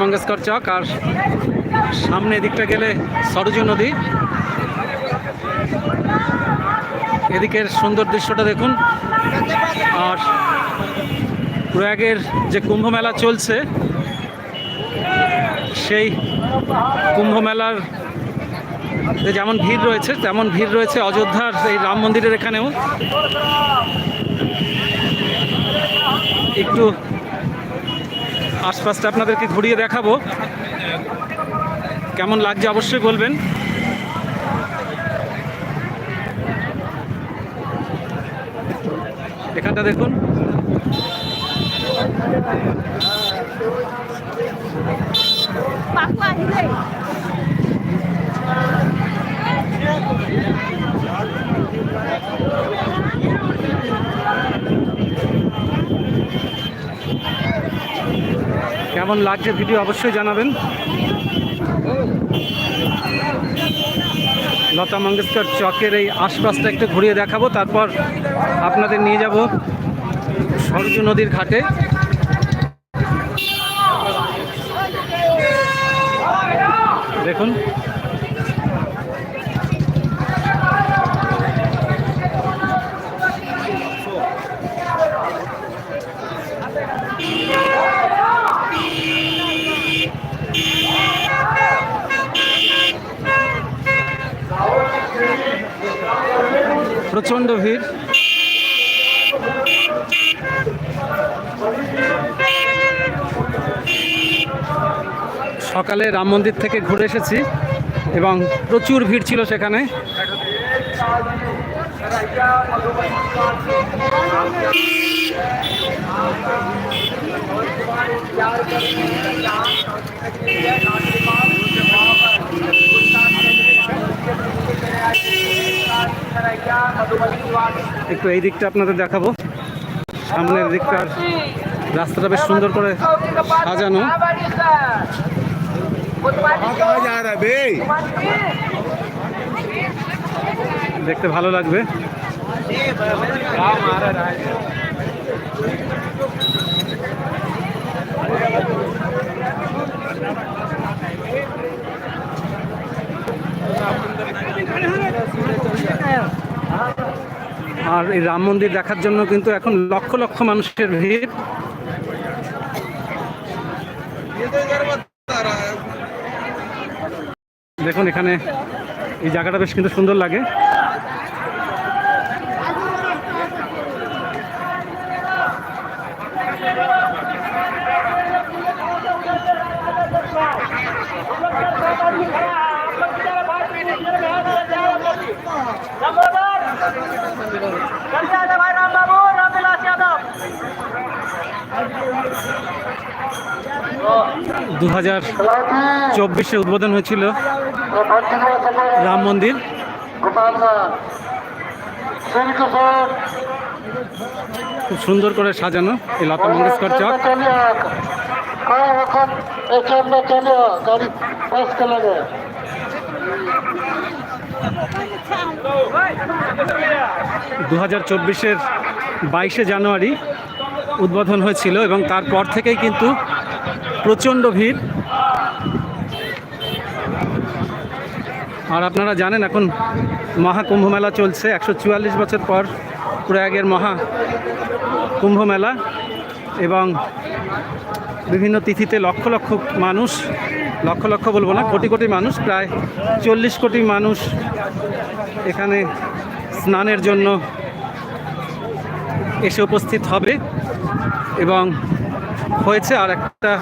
মঙ্গেশকর চক আর সামনে দিকটা গেলে সরজু নদী। এদিকের সুন্দর দৃশ্যটা দেখুন। আর প্রয়াগের যে কুম্ভ মেলা চলছে, সেই কুম্ভ মেলার যেমন ভিড় রয়েছে, তেমন ভিড় রয়েছে অযোধ্যার এই রাম মন্দিরের এখানেও। একটু আশপাশটা আপনাদেরকে ঘুরিয়ে দেখাবো। কেমন লাগছে অবশ্যই বলবেন। এখানটা দেখুন। পাকু আহিলে কেমন লাগছে ভিডিও অবশ্যই জানাবেন। লতা মঙ্গেশকর চকের এই আশপাশটা একটু ঘুরিয়ে দেখাবো, তারপর আপনাদের নিয়ে যাব সরজু নদীর ঘাটে। দেখুন। প্রচণ্ড ভিড়। সকালে রাম মন্দির থেকে ঘুরে এসেছি এবং প্রচুর ভিড় ছিল সেখানে। একটু এই দিকটা আপনাদের দেখাবো। সামনের দিকটা রাস্তাটা বেশ সুন্দর করে সাজানো। দেখতে ভালো লাগবে। আর এই রাম মন্দির দেখার জন্য কিন্তু এখন লক্ষ লক্ষ মানুষের ভিড়। দেখুন, এখানে এই জায়গাটা বেশ কিন্তু সুন্দর লাগে। দু হাজার চব্বিশে উদ্বোধন হয়েছিল রাম মন্দির। খুব সুন্দর করে সাজানো এই লতা মঙ্গেশকর চক। গাড়ি দু হাজার চব্বিশের বাইশে জানুয়ারি উদ্বোধন হয়েছিল এবং তারপর থেকেই কিন্তু প্রচণ্ড ভিড়। আর আপনারা জানেন এখন মহাকুম্ভ মেলা চলছে, একশো চুয়াল্লিশ বছর পর প্রয়াগের মহা কুম্ভ মেলা এবং বিভিন্ন তিথিতে লক্ষ লক্ষ মানুষ, লক্ষ লক্ষ বলব না, কোটি কোটি মানুষ, প্রায় চল্লিশ কোটি মানুষ এখানে স্নানের জন্য এসে উপস্থিত হবে এবং হয়েছে আর একটা,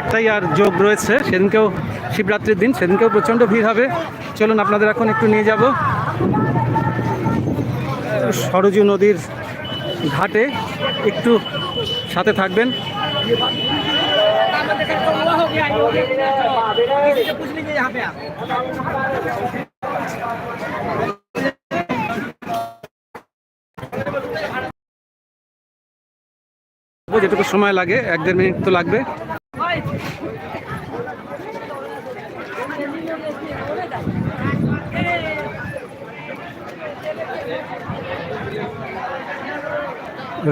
একটাই আর যোগ রয়েছে, সেদিনকেও শিবরাত্রির দিন, সেদিনকেও প্রচণ্ড ভিড় হবে। চলুন আপনাদের এখন একটু নিয়ে যাব। সরজু নদীর ঘাটে একটু সাথে থাকবেন। যেটুকু সময় লাগে, এক দেড় মিনিট তো লাগবে।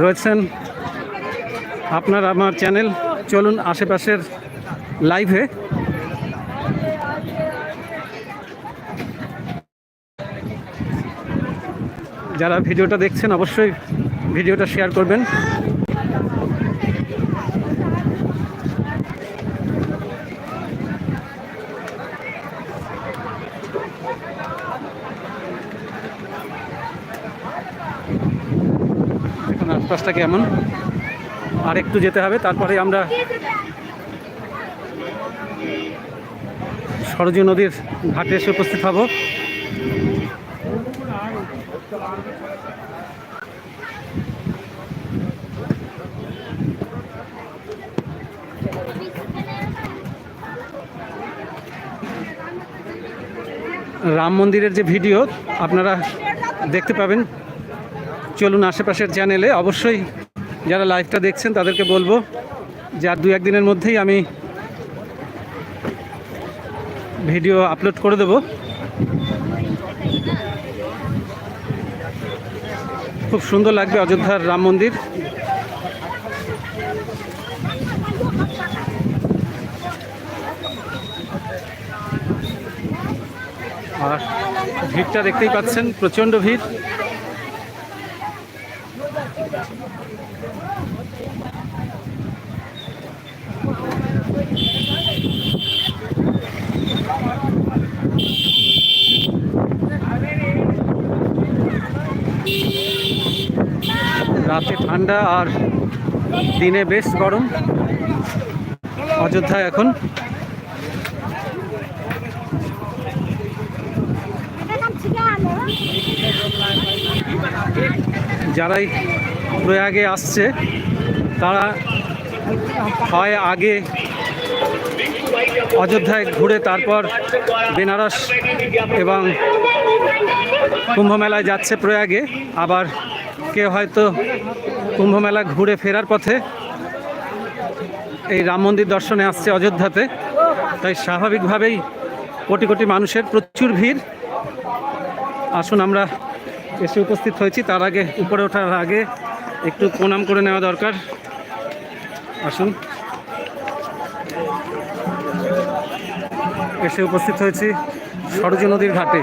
রয়েছেন আপনার আমার চ্যানেল চলুন আশেপাশের লাইভে যারা ভিডিওটা দেখছেন অবশ্যই ভিডিওটা শেয়ার করবেন। আশপাশটা কেমন? আর একটু যেতে হবে, তারপরে আমরা সরজু নদীর ঘাটে এসে উপস্থিত হব। রাম মন্দিরের যে ভিডিও, আপনারা দেখতে পাবেন। চলুন আশেপাশের চ্যানেলে অবশ্যই যারা লাইভটা দেখছেন তাদেরকে বলব যে আর দু একদিনের মধ্যেই আমি ভিডিও আপলোড করে দেব। খুব সুন্দর লাগবে অযোধ্যার রাম মন্দির। আর ভিড়টা দেখতেই পাচ্ছেন, প্রচণ্ড ভিড়। রাতে ঠান্ডা আর দিনে বেশ গরম। অযোধ্যা এখন। যারাই প্রয়াগে আসছে, তারা হয় আগে অযোধ্যায় ঘুরে তারপর বেনারস এবং কুম্ভ মেলায় যাচ্ছে প্রয়াগে, আবার কেউ হয়তো কুম্ভ মেলা ঘুরে ফেরার পথে এই রাম মন্দির দর্শনে আসছে অযোধ্যাতে। তাই স্বাভাবিকভাবেই কোটি কোটি মানুষের প্রচুর ভিড়। আসুন আমরা এসে উপস্থিত হয়েছি। তার আগে, উপরে ওঠার আগে একটু প্রণাম করে নেওয়া দরকার। আসুন। এসে উপস্থিত হয়েছি সরজু নদীর ঘাটে।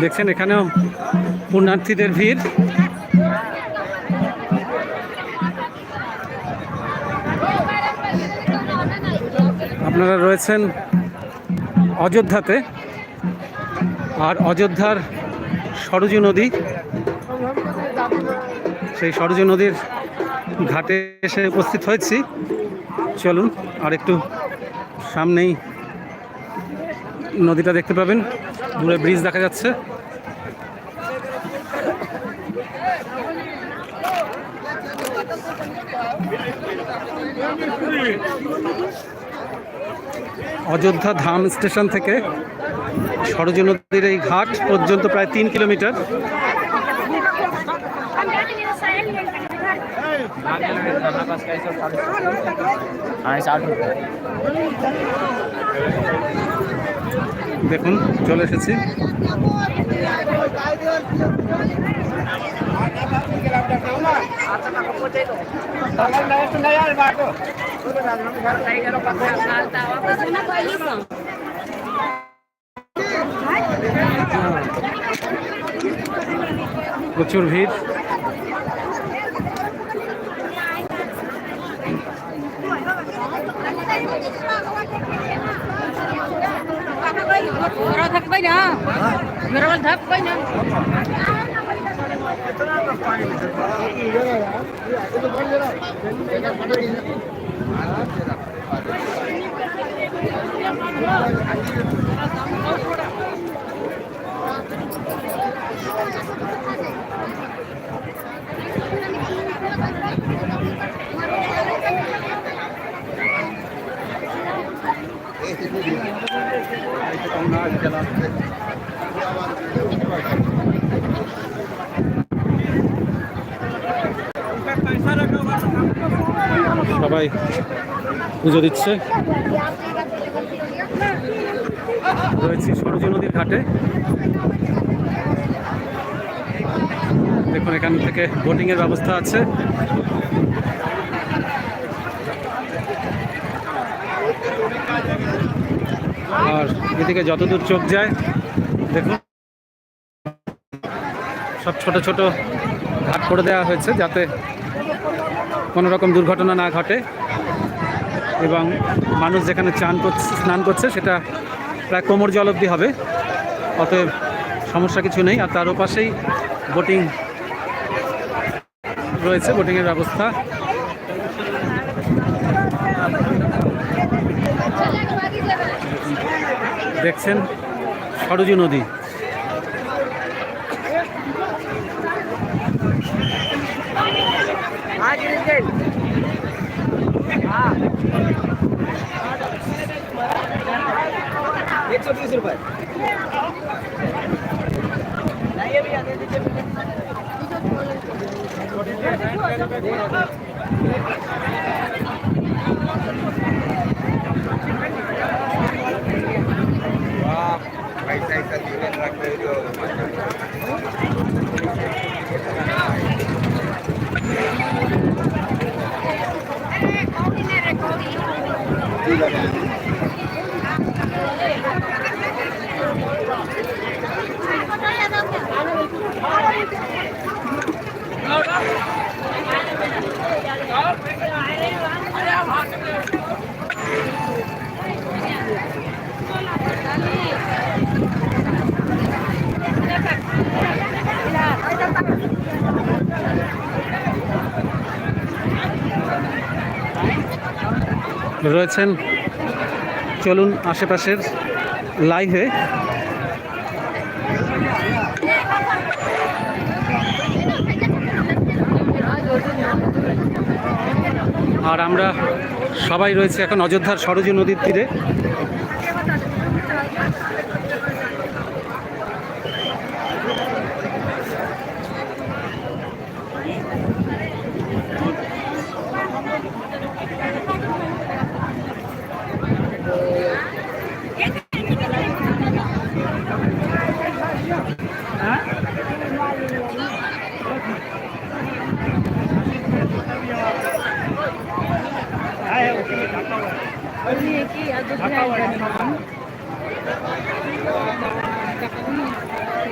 দেখছেন এখানেও পুণ্যার্থীদের ভিড়। আপনারা রয়েছেন অযোধ্যাতে আর অযোধ্যার সরজু নদী সেই সরজু নদীর ঘাটে এসে উপস্থিত হয়েছি। চলুন আর একটু সামনেই নদীটা দেখতে পাবেন। দূরে ব্রিজ দেখা যাচ্ছে। অযোধ্যা ধাম স্টেশন থেকে সরজু নদীর এই ঘাট পর্যন্ত প্রায় তিন কিলোমিটার। দেখুন চলে এসেছি। প্রচুর ভিড়। মেরা বল থাকবে না? সবাই পুজো দিচ্ছে। রয়েছি সরজু নদীর ঘাটে। দেখুন, এখান থেকে বোটিংয়ের ব্যবস্থা আছে। আর এদিকে যতদূর চোখ যায়, দেখুন, সব ছোট ছোট ঘাট করে দেওয়া হয়েছে যাতে কোনো রকম দুর্ঘটনা না ঘটে। এবং মানুষ যেখানে চান স্নান করছে, সেটা প্রায় কোমর জল অবধি হবে। অতএব সমস্যা কিছু নেই। আর তার পাশেই বোটিং রয়েছে। বোটিংয়ের ব্যবস্থা। দেখছেন? সরজু নদী। एक सौ बीस रुपए पैसा ऐसा जीवन रख रहे রয়েছেন। চলুন আশেপাশের লাইভে। আর আমরা সবাই রয়েছে এখন অযোধ্যার সরজু নদীর তীরে।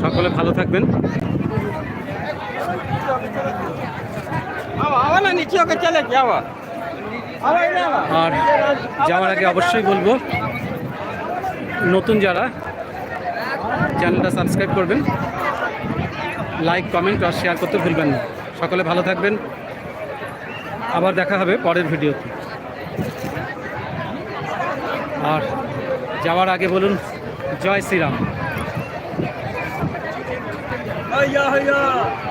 সকলে ভালো থাকবেন। আর যাওয়ার আগে অবশ্যই বলব নতুন যারা চ্যানেলটা সাবস্ক্রাইব করবেন। লাইক কমেন্ট আর শেয়ার করতে ভুলবেন না। সকলে ভালো থাকবেন। আবার দেখা হবে পরের ভিডিওতে। আর যাওয়ার আগে বলুন জয় শ্রীরাম। 哎呀哎呀。